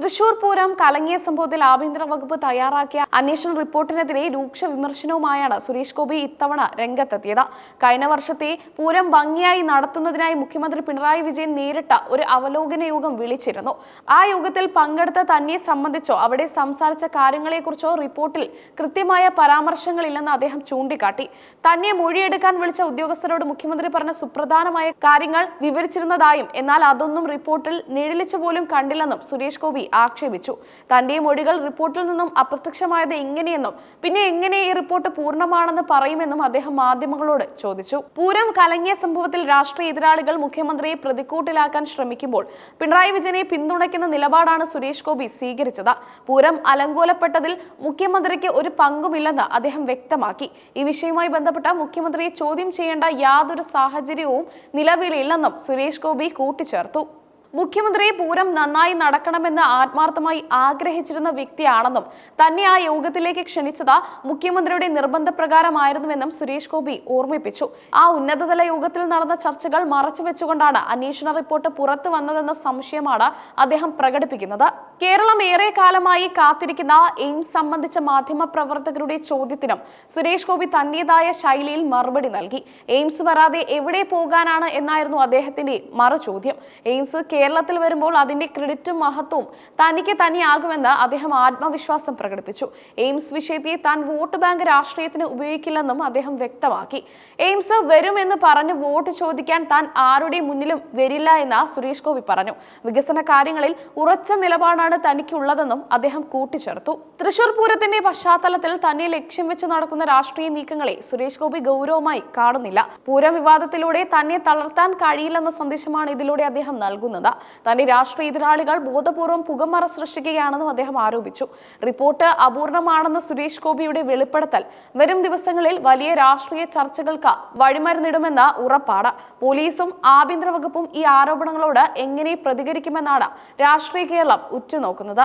തൃശൂർ പൂരം കലങ്ങിയ സംഭവത്തിൽ ആഭ്യന്തര വകുപ്പ് തയ്യാറാക്കിയ അന്വേഷണ റിപ്പോർട്ടിനെതിരെ രൂക്ഷ വിമർശനവുമായാണ് സുരേഷ് ഗോപി ഇത്തവണ രംഗത്തെത്തിയത്. കഴിഞ്ഞ വർഷത്തെ പൂരം ഭംഗിയായി നടത്തുന്നതിനായി മുഖ്യമന്ത്രി പിണറായി വിജയൻ നേരിട്ട ഒരു അവലോകന യോഗം വിളിച്ചിരുന്നു. ആ യോഗത്തിൽ പങ്കെടുത്ത തന്നെ സംബന്ധിച്ചോ അവിടെ സംസാരിച്ച കാര്യങ്ങളെക്കുറിച്ചോ റിപ്പോർട്ടിൽ കൃത്യമായ പരാമർശങ്ങളില്ലെന്ന് അദ്ദേഹം ചൂണ്ടിക്കാട്ടി. തന്നെ മൊഴിയെടുക്കാൻ വിളിച്ച ഉദ്യോഗസ്ഥരോട് മുഖ്യമന്ത്രി പറഞ്ഞ സുപ്രധാനമായ കാര്യങ്ങൾ വിവരിച്ചിരുന്നതായും എന്നാൽ അതൊന്നും റിപ്പോർട്ടിൽ നിഴലിച്ചു പോലും കണ്ടില്ലെന്നും സുരേഷ് ഗോപി ആക്ഷേപിച്ചു. തന്റെ മൊഴികൾ റിപ്പോർട്ടിൽ നിന്നും അപ്രത്യക്ഷമായത് എങ്ങനെയെന്നും പിന്നെ എങ്ങനെ ഈ റിപ്പോർട്ട് പൂർണമാണെന്ന് പറയുമെന്നും അദ്ദേഹം മാധ്യമങ്ങളോട് ചോദിച്ചു. പൂരം കലങ്ങിയ സംഭവത്തിൽ രാഷ്ട്രീയ എതിരാളികൾ മുഖ്യമന്ത്രിയെ പ്രതിക്കൂട്ടിലാക്കാൻ ശ്രമിക്കുമ്പോൾ പിണറായി വിജയനെ പിന്തുണയ്ക്കുന്ന നിലപാടാണ് സുരേഷ് ഗോപി സ്വീകരിച്ചത്. പൂരം അലങ്കോലപ്പെട്ടതിൽ മുഖ്യമന്ത്രിക്ക് ഒരു പങ്കുമില്ലെന്ന് അദ്ദേഹം വ്യക്തമാക്കി. ഈ വിഷയവുമായി ബന്ധപ്പെട്ട മുഖ്യമന്ത്രിയെ ചോദ്യം ചെയ്യേണ്ട യാതൊരു സാഹചര്യവും നിലവിലില്ലെന്നും സുരേഷ് ഗോപി കൂട്ടിച്ചേർത്തു. മുഖ്യമന്ത്രി പൂരം നന്നായി നടക്കണമെന്ന് ആത്മാർത്ഥമായി ആഗ്രഹിച്ചിരുന്ന വ്യക്തിയാണെന്നും തന്നെ ആ യോഗത്തിലേക്ക് ക്ഷണിച്ചത് മുഖ്യമന്ത്രിയുടെ നിർബന്ധപ്രകാരമായിരുന്നുവെന്നും സുരേഷ് ഗോപി ഓർമ്മിപ്പിച്ചു. ആ ഉന്നതതല യോഗത്തിൽ നടന്ന ചർച്ചകൾ മറച്ചുവെച്ചുകൊണ്ടാണ് അന്വേഷണ റിപ്പോർട്ട് പുറത്തു വന്നതെന്ന സംശയമാണ് അദ്ദേഹം പ്രകടിപ്പിക്കുന്നത്. കേരളം ഏറെ കാലമായി കാത്തിരിക്കുന്ന എയിംസ് സംബന്ധിച്ച മാധ്യമ പ്രവർത്തകരുടെ ചോദ്യത്തിനും സുരേഷ് ഗോപി തന്റേതായ ശൈലിയിൽ മറുപടി നൽകി. എയിംസ് വരാതെ എവിടെ പോകാനാണ് എന്നായിരുന്നു അദ്ദേഹത്തിന്റെ മറുചോദ്യം. എയിംസ് കേരളത്തിൽ വരുമ്പോൾ അതിന്റെ ക്രെഡിറ്റും മഹത്വവും തനിക്ക് തന്നെയാകുമെന്ന് അദ്ദേഹം ആത്മവിശ്വാസം പ്രകടിപ്പിച്ചു. എയിംസ് വിഷയത്തെ താൻ വോട്ട് ബാങ്ക് രാഷ്ട്രീയത്തിന് ഉപയോഗിക്കില്ലെന്നും അദ്ദേഹം വ്യക്തമാക്കി. എയിംസ് വരുമെന്ന് പറഞ്ഞ് വോട്ട് ചോദിക്കാൻ താൻ ആരുടെ മുന്നിലും വരില്ല എന്ന് സുരേഷ് ഗോപി പറഞ്ഞു. വികസന കാര്യങ്ങളിൽ ഉറച്ച നിലപാടാണ് തനിക്കുള്ളതെന്നും അദ്ദേഹം കൂട്ടിച്ചേർത്തു. തൃശൂർ പൂരത്തിന്റെ പശ്ചാത്തലത്തിൽ തന്നെ ലക്ഷ്യം വെച്ച് നടക്കുന്ന രാഷ്ട്രീയ നീക്കങ്ങളെ സുരേഷ് ഗോപി ഗൗരവമായി കാണുന്നില്ല. പൂരം വിവാദത്തിലൂടെ തന്നെ തളർത്താൻ കഴിയില്ലെന്ന സന്ദേശമാണ് ഇതിലൂടെ അദ്ദേഹം നൽകുന്നത്. തന്റെ രാഷ്ട്രീയ എതിരാളികൾ ബോധപൂർവം പുകമറ സൃഷ്ടിക്കുകയാണെന്നും അദ്ദേഹം ആരോപിച്ചു. റിപ്പോർട്ട് അപൂർണമാണെന്ന സുരേഷ് ഗോപിയുടെ വെളിപ്പെടുത്തൽ വരും ദിവസങ്ങളിൽ വലിയ രാഷ്ട്രീയ ചർച്ചകൾക്ക് വഴിമരുന്നിടുമെന്ന് ഉറപ്പാണ്. പോലീസും ആഭ്യന്തര വകുപ്പും ഈ ആരോപണങ്ങളോട് എങ്ങനെ പ്രതികരിക്കുമെന്നാണ് രാഷ്ട്രീയ കേരളം ഉറ്റുനോക്കുന്നത്.